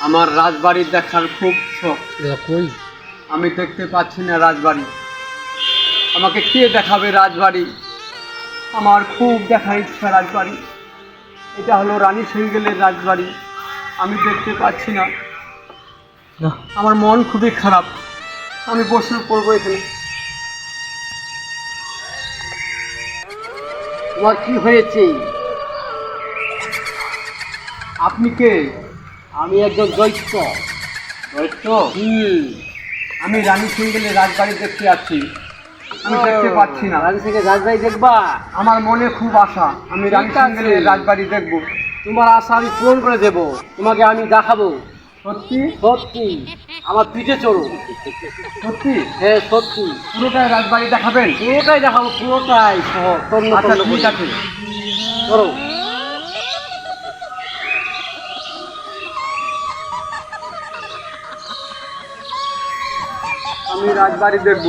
আমার রাজবাড়ি দেখার খুব শখ। আমি দেখতে পাচ্ছি না রাজবাড়ি। আমাকে কে দেখাবে রাজবাড়ি? আমার খুব দেখার ইচ্ছা রাজবাড়ি। এটা হলো রানী সিঙ্গেলের রাজবাড়ি। আমি দেখতে পাচ্ছি না। আমার মন খুবই খারাপ। আমি বসে পড়ব এখানে। তোমার কি হয়েছে? আপনি কে? আমি একজন দৈত্য দৈত্য হুম। আমি রানী সিঙ্গেলের রাজবাড়ি দেখতে যাচ্ছি। আমি দেখতে পাচ্ছি না। রানী থেকে রাজবাড়ি দেখবা? আমার মনে খুব আশা। আমি রানী। সিঙ্গেলের রাজবাড়ি দেখব। তোমার আশা আমি পূরণ করে দেব। তোমাকে আমি দেখাবো। সত্যি? সত্যি। আমার পিঠে চড়ো। সত্যি? হ্যাঁ সত্যি। পুরোটাই রাজবাড়ি দেখাবেন? পুরোটাই দেখাবো পুরোটাই তন্ন আচ্ছা ঠিক আছে। করো আমি রাজবাড়ি দেখব।